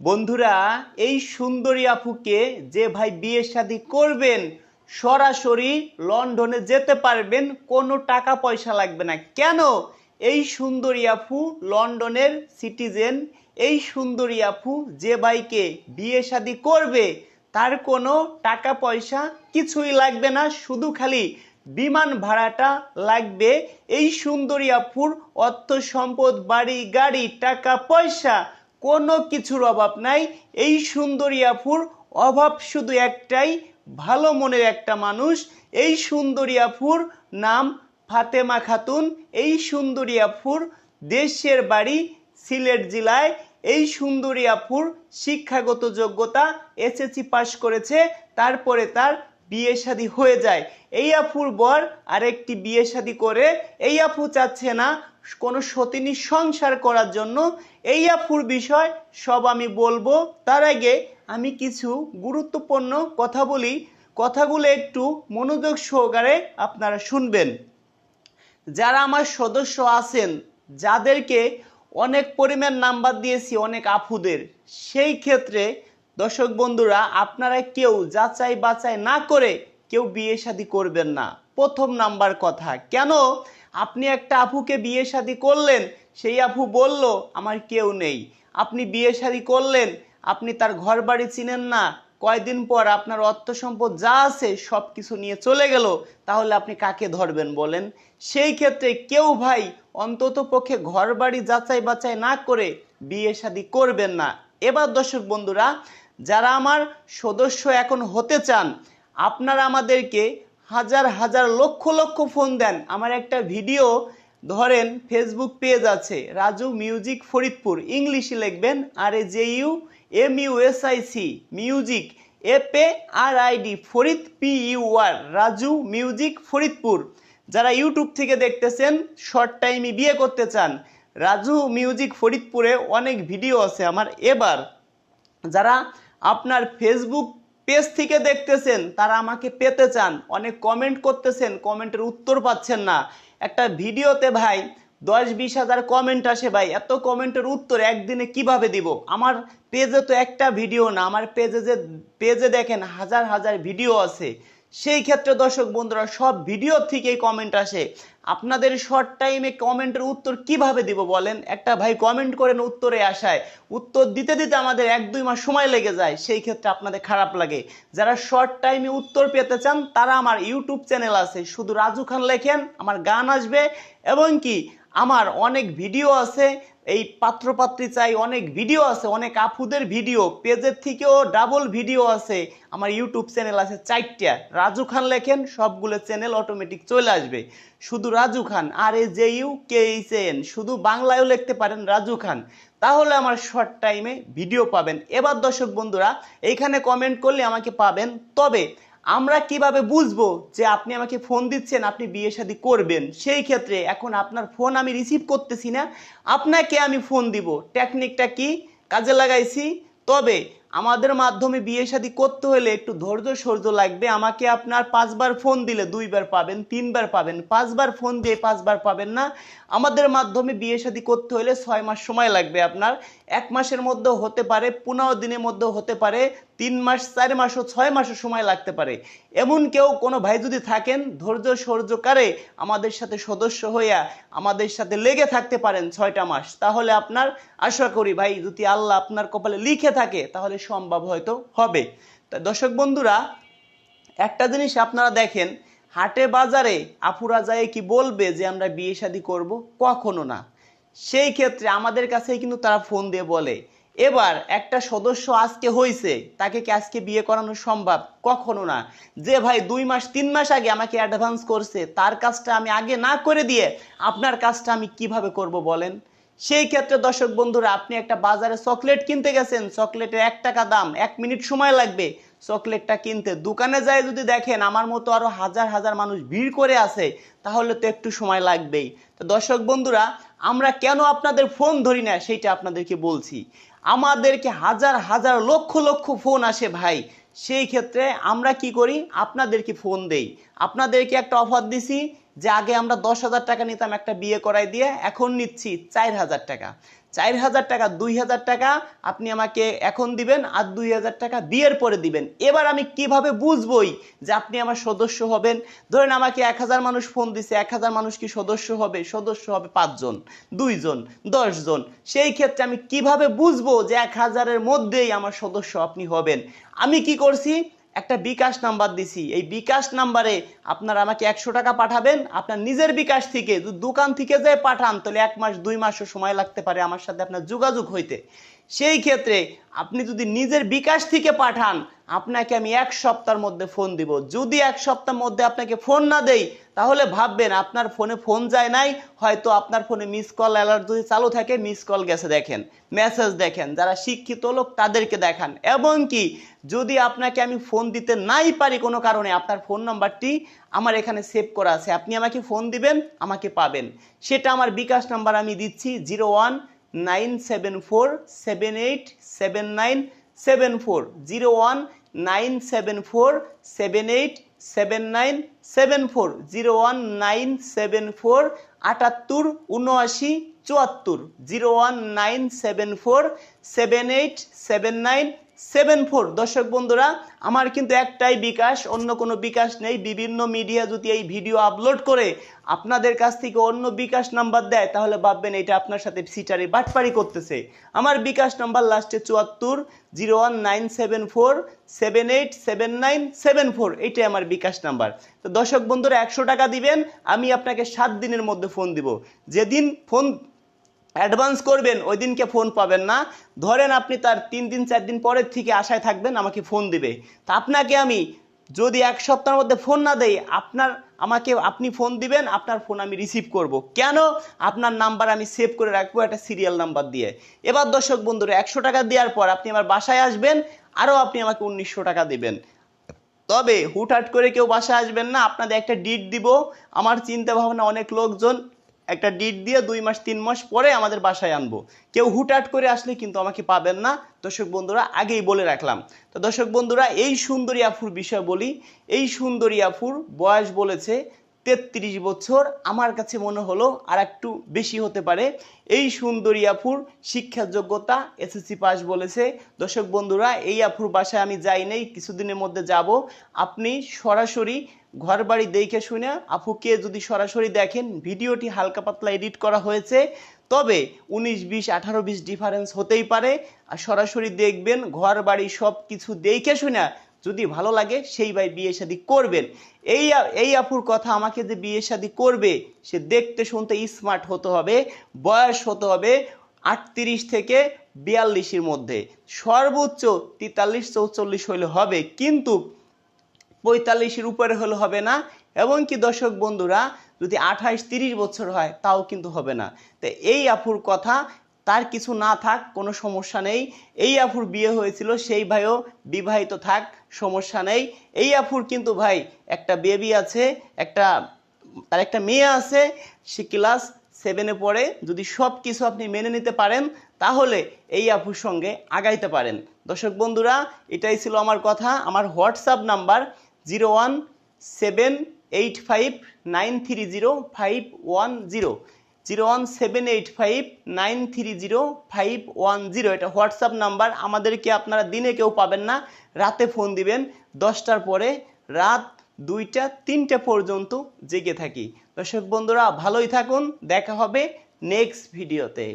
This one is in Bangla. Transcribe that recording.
বন্ধুরা, এই সুন্দরী আপুকে যে ভাই বিয়ে শাদী করবেন, সরাসরি লন্ডনে যেতে পারবেন, কোনো টাকা পয়সা লাগবে না। কেন? এই সুন্দরী আপু লন্ডনের সিটিজেন, এই সুন্দরী আপু যে ভাইকে বিয়ে শাদী করবে, তার কোনো টাকা পয়সা কিছুই লাগবে না, শুধু খালি বিমান ভাড়াটা লাগবে। এই সুন্দরী আপুর অর্থ সম্পদ, বাড়ি, গাড়ি, টাকা, পয়সা কোনো কিছুর অভাব নাই। এই সুন্দরী আপুর অভাব শুধু একটাই, ভালো মনের একটা মানুষ। এই সুন্দরী আপুর নাম ফাতেমা খাতুন। এই সুন্দরী আপুর দেশের বাড়ি সিলেট জেলায়। এই সুন্দরী আপুর শিক্ষাগত যোগ্যতা এসএসসি পাশ করেছে, তারপরে তার বিয়ে শাদী হয়ে যায়। এই আফুর বর আরেকটি বিয়ে শাদী করে। এই আপু চাচ্ছে না কোনো সতিনী সংসার করার জন্য, এই আপুর বিষয় সব আমি বলব। তার আগে আমি কিছু গুরুত্বপূর্ণ কথা বলি। কথাগুলো একটু মনোযোগ সহকারে আপনারা শুনবেন। যারা আমার সদস্য আছেন, যাদেরকে অনেক পরিমাণ নাম্বার দিয়েছি, অনেক আফুদের, সেই ক্ষেত্রে দর্শক বন্ধুরা, আপনারা কেউ যাচাই বাছাই না করে কেউ বিয়ে শাদী করবেন না। প্রথম নাম্বার কথা, কেন? আপনি একটা আপুকে বিয়ে শাদী করলেন, সেই আপু বলল, আমার কেউ নেই। আপনি বিয়ে শাদী করলেন, আপনি তার ঘর বাড়ি চিনেন না, কয়দিন পর আপনার অর্থ সম্পদ যা আছে সব কিছু নিয়ে চলে গেল, তাহলে আপনি কাকে ধরবেন বলেন? সেই ক্ষেত্রে কেউ ভাই অন্তত পক্ষে ঘর বাড়ি যাচাই বাছাই না করে বিয়ে শাদী করবেন না। এবার দর্শক বন্ধুরা, যারা আমার সদস্য এখন হতে চান আপনারা আমাদেরকে হাজার হাজার লক্ষ লক্ষ ফোন দেন। আমার একটা ভিডিও ধরেন ফেসবুক পেজ আছে, রাজু মিউজিক ফরিদপুর। ইংলিশে লিখবেন R A J U M U S I C music F A R I D Farid P U R Raju music Faridpur. যারা ইউটিউব থেকে দেখতেছেন শর্ট টাইমে বিয়ে করতে চান, রাজু মিউজিক ফরিদপুরে অনেক ভিডিও আছে আমার। এবার যারা আপনার ফেসবুক পেজ থেকে দেখতেছেন, তারা আমাকে পেতে চান। অনেক কমেন্ট করতেছেন কমেন্টের উত্তর পাচ্ছেন না। একটা ভিডিওতে ভাই দশ বিশ হাজার কমেন্ট আসে ভাই, এত কমেন্টের উত্তর একদিনে কীভাবে দিব? আমার পেজে তো একটা ভিডিও না, আমার পেজে যে, পেজে দেখেন হাজার হাজার ভিডিও আছে। সেই ক্ষেত্রে দর্শক বন্ধুরা, সব ভিডিও থেকেই কমেন্ট আসে। আপনাদের শর্ট টাইমে কমেন্টের উত্তর কীভাবে দিব বলেন? একটা ভাই কমেন্ট করেন উত্তরে আসায়। উত্তর দিতে দিতে আমাদের এক দুই মাস সময় লেগে যায়, সেই ক্ষেত্রে আপনাদের খারাপ লাগে। যারা শর্ট টাইমে উত্তর পেতে চান, তারা আমার ইউটিউব চ্যানেল আছে। শুধু রাজু খান লেখেন, আমার গান আসবে। এবং কি আমার অনেক ভিডিও আছে, এই পাত্রপাত্রী চাই অনেক ভিডিও আছে, অনেক আপুদের ভিডিও, পেজের থেকেও ডাবল ভিডিও আছে। আমার ইউটিউব চ্যানেল আছে চারটা। রাজু খান লেখেন, সবগুলো চ্যানেল অটোমেটিক চলে আসবে। শুধু Raju Khan R A J U K H N শুধু বাংলায়ও লিখতে পারেন রাজু খান। তাহলে আমার শর্ট টাইমে ভিডিও পাবেন। এবার দর্শক বন্ধুরা, এইখানে কমেন্ট করলে আমাকে পাবেন। তবে আমরা কীভাবে বুঝব যে আপনি আমাকে ফোন দিচ্ছেন, আপনি বিয়ে শাদী করবেন? সেই ক্ষেত্রে এখন আপনার ফোন আমি রিসিভ করতেছি না। আপনাকে আমি ফোন দিব। টেকনিকটা কি? কাজে লাগাইছি। তবে আমাদের মাধ্যমে বিয়ে শাদী করতে হলে একটু ধৈর্য সহ্য লাগবে। আমাকে আপনার পাঁচবার ফোন দিলে দুইবার পাবেন, তিনবার পাবেন। পাঁচবার ফোন দিয়ে পাঁচবার পাবেন না। আমাদের মাধ্যমে বিয়ে শাদী করতে হলে ছয় মাস সময় লাগবে আপনার। এক মাসের মধ্যে হতে পারে, পনেরো দিনের মধ্যে হতে পারে, তিন মাস, চার মাসও ছয় মাসও সময় লাগতে পারে। এমন কেউ, কোনো ভাই যদি থাকেন, ধৈর্য সহ্যকারে আমাদের সাথে সদস্য হইয়া আমাদের সাথে লেগে থাকতে পারেন ছয়টা মাস। তাহলে আপনার, আশা করি ভাই, যদি আল্লাহ আপনার কপালে লিখে থাকে, তাহলে সম্ভব হয়তো হবে। তা দর্শক বন্ধুরা, একটা জিনিস আপনারা দেখেন, হাটে বাজারে আপুরা যায় কি বলবে যে আমরা বিয়ে শাদী করব? কখনো না। সেই ক্ষেত্রে আমাদের কাছেই কিন্তু তারা ফোন দিয়ে বলে, এবার একটা সদস্য আজকে হয়েছে তাকে কি আজকে বিয়ে করানো সম্ভব? কখনো না। যে ভাই দুই মাস, তিন মাস আগে আমাকে অ্যাডভান্স করছে, তার কাজটা আমি আগে না করে দিয়ে আপনার কাজটা আমি কীভাবে করব বলেন? সেই ক্ষেত্রে দর্শক বন্ধুরা, আপনি একটা বাজারে চকলেট কিনতে গেছেন, চকলেটের এক টাকা দাম, এক মিনিট সময় লাগবে। চকলেটটা কিনতে দোকানে যায় যদি দেখেন, আমার মতো আরও হাজার হাজার মানুষ ভিড় করে আছে, তাহলে তো একটু সময় লাগবেই। তো দর্শক বন্ধুরা, আমরা কেন আপনাদের ফোন ধরি না, সেইটা আপনাদেরকে বলছি। আমাদেরকে হাজার হাজার লক্ষ লক্ষ ফোন আসে ভাই। সেই ক্ষেত্রে আমরা কি করি? আপনাদেরকে ফোন দেই। আপনাদেরকে একটা অফার দিছি যে আগে আমরা দশ হাজার টাকা নিতাম একটা বিয়ে করাই দিয়ে, এখন নিচ্ছি চার হাজার টাকা। চার হাজার টাকা, দুই হাজার টাকা আপনি আমাকে এখন দিবেন আর দুই হাজার টাকা বিয়ের পরে দিবেন। এবার আমি কীভাবে বুঝবই যে আপনি আমার সদস্য হবেন? ধরেন আমাকে এক হাজার মানুষ ফোন দিছে, এক হাজার মানুষ কি সদস্য হবে? সদস্য হবে পাঁচজন, দুইজন, দশজন। সেই ক্ষেত্রে আমি কীভাবে বুঝব যে এক হাজারের মধ্যেই আমার সদস্য আপনি হবেন? আমি কি করছি? একটা বিকাশ নাম্বার দিছি। এই বিকাশ নাম্বারে আপনারা আমাকে একশো টাকা পাঠাবেন, আপনার নিজের বিকাশ থেকে দোকান থেকে যে পাঠান, তাহলে এক মাস, দুই মাসও সময় লাগতে পারে আমার সাথে আপনার যোগাযোগ হইতে। সেই ক্ষেত্রে আপনি যদি নিজের বিকাশ থেকে পাঠান, আপনাকে আমি এক সপ্তাহের মধ্যে ফোন দিব। যদি এক সপ্তাহের মধ্যে আপনাকে ফোন না দেই, তাহলে ভাববেন আপনার ফোনে ফোন যায় নাই, হয়তো আপনার ফোনে মিস কল অ্যালার্ট যদি চালু থাকে মিস কল গেছে দেখেন মেসেজ দেখেন, যারা শিক্ষিত লোক তাদেরকে দেখান। এবং কি, যদি আপনাকে আমি ফোন দিতে নাই পারি কোনো কারণে, আপনার ফোন নাম্বারটি আমার এখানে সেভ করা আছে। আপনি আমাকে ফোন দিবেন, আমাকে পাবেন। সেটা আমার বিকাশ নাম্বার আমি দিচ্ছি zero one nine seven four, seven eight, seven nine, seven four, zero one, nine seven four, seven eight, seven nine, seven four, zero one, nine seven four, আটাত্তর উনআশি চুয়াত্তর, zero one, nine seven four, seven eight, seven nine, seven four. দর্শক বন্ধুরা, আমার কিন্তু একটাই বিকাশ, অন্য কোনো বিকাশ নেই। বিভিন্ন মিডিয়া যদি এই ভিডিও আপলোড করে আপনাদের কাছ থেকে অন্য বিকাশ নাম্বার দেয়, তাহলে ভাববেন এটা আপনার সাথে সিটারি বাটপারি করতেছে। আমার বিকাশ নাম্বার লাস্টে চুয়াত্তর, zero one nine seven four, seven eight seven nine seven four এইটাই আমার বিকাশ নাম্বার। তো দর্শক বন্ধুরা, একশো টাকা দিবেন, আমি আপনাকে সাত দিনের মধ্যে ফোন দিব। যেদিন ফোন অ্যাডভান্স করবেন, ওই দিনকে ফোন পাবেন না। ধরেন আপনি তার তিন দিন, চার দিন পরের থেকে আশায় থাকবেন, আমাকে ফোন দিবে। তা আপনাকে আমি যদি এক সপ্তাহের মধ্যে ফোন না দেই, আপনার আমাকে আপনি ফোন দিবেন, আপনার ফোন আমি রিসিভ করব। কেন? আপনার নাম্বার আমি সেভ করে রাখব একটা সিরিয়াল নাম্বার দিয়ে। এবার দর্শক বন্ধুরা, একশো টাকা দেওয়ার পর আপনি আমার বাসায় আসবেন আরও আপনি আমাকে উনিশশো টাকা দেবেন। তবে হুটহাট করে কেউ বাসায় আসবেন না, আপনাদের একটা ডিট দিব। আমার চিন্তা ভাবনা অনেক লোকজন একটা ডিট দিয়ে দুই মাস, তিন মাস পরে আমাদের বাসায় আনব। কেউ হুটহাট করে আসলে কিন্তু আমাকে পাবেন না। দর্শক বন্ধুরা, আগেই বলে রাখলাম। তো দর্শক বন্ধুরা, এই সুন্দরী আফুর বিষয় বলি। এই সুন্দরী আফুর বয়স বলেছে তেত্রিশ বছর আমার কাছে মনে হলো আর একটু বেশি হতে পারে। এই সুন্দরী আফুর শিক্ষার যোগ্যতা এসএসসি পাস বলেছে। দর্শক বন্ধুরা, এই আফুর বাসায় আমি যাই নেই, কিছুদিনের মধ্যে যাব। আপনি সরাসরি ঘর বাড়ি দেখে শুনে আফুকে যদি সরাসরি দেখেন, ভিডিওটি হালকা পাতলা এডিট করা হয়েছে। তবে উনিশ, বিশ, আঠারো, বিশ ডিফারেন্স হতেই পারে। আর সরাসরি দেখবেন ঘর বাড়ি সব কিছু দেখে শুনে যদি ভালো লাগে, সেই ভাই বিয়ে শাদী করবেন। এই এই আপুর কথা আমাকে যে বিয়ে শাদী করবে, সে দেখতে শুনতে স্মার্ট হতে হবে, বয়স হতে হবে আটত্রিশ থেকে বিয়াল্লিশের মধ্যে। সর্বোচ্চ তেতাল্লিশ, চৌচল্লিশ হলে হবে, কিন্তু পঁয়তাল্লিশের উপরে হলে হবে না এবং কি দর্শক বন্ধুরা, যদি আঠাশ, তিরিশ বছর হয়, তাও কিন্তু হবে না। তো এই আফুর কথা তার কিছু না থাক, কোনো সমস্যা নেই। এই আফুর বিয়ে হয়েছিল, সেই ভাইও বিবাহিত থাক, সমস্যা নেই। এই আফুর কিন্তু ভাই একটা বেবি আছে, একটা, তার একটা মেয়ে আছে, সে ক্লাস সেভেনে পড়ে। যদি সব কিছু আপনি মেনে নিতে পারেন, তাহলে এই আফুর সঙ্গে আগাইতে পারেন। দর্শক বন্ধুরা, এটাই ছিল আমার কথা। আমার WhatsApp number zero one seven eight five nine three zero five one zero. Zero one seven eight five nine three zero five one zero. এটা হোয়াটসঅ্যাপ নাম্বার। আমাদেরকে আপনারা দিনে কেউ পাবেন না। রাতে ফোন দিবেন। দশটার পরে রাত দুইটা, তিনটা পর্যন্ত জেগে থাকি। দর্শক বন্ধুরা, ভালোই থাকুন। দেখা হবে নেক্সট ভিডিওতে।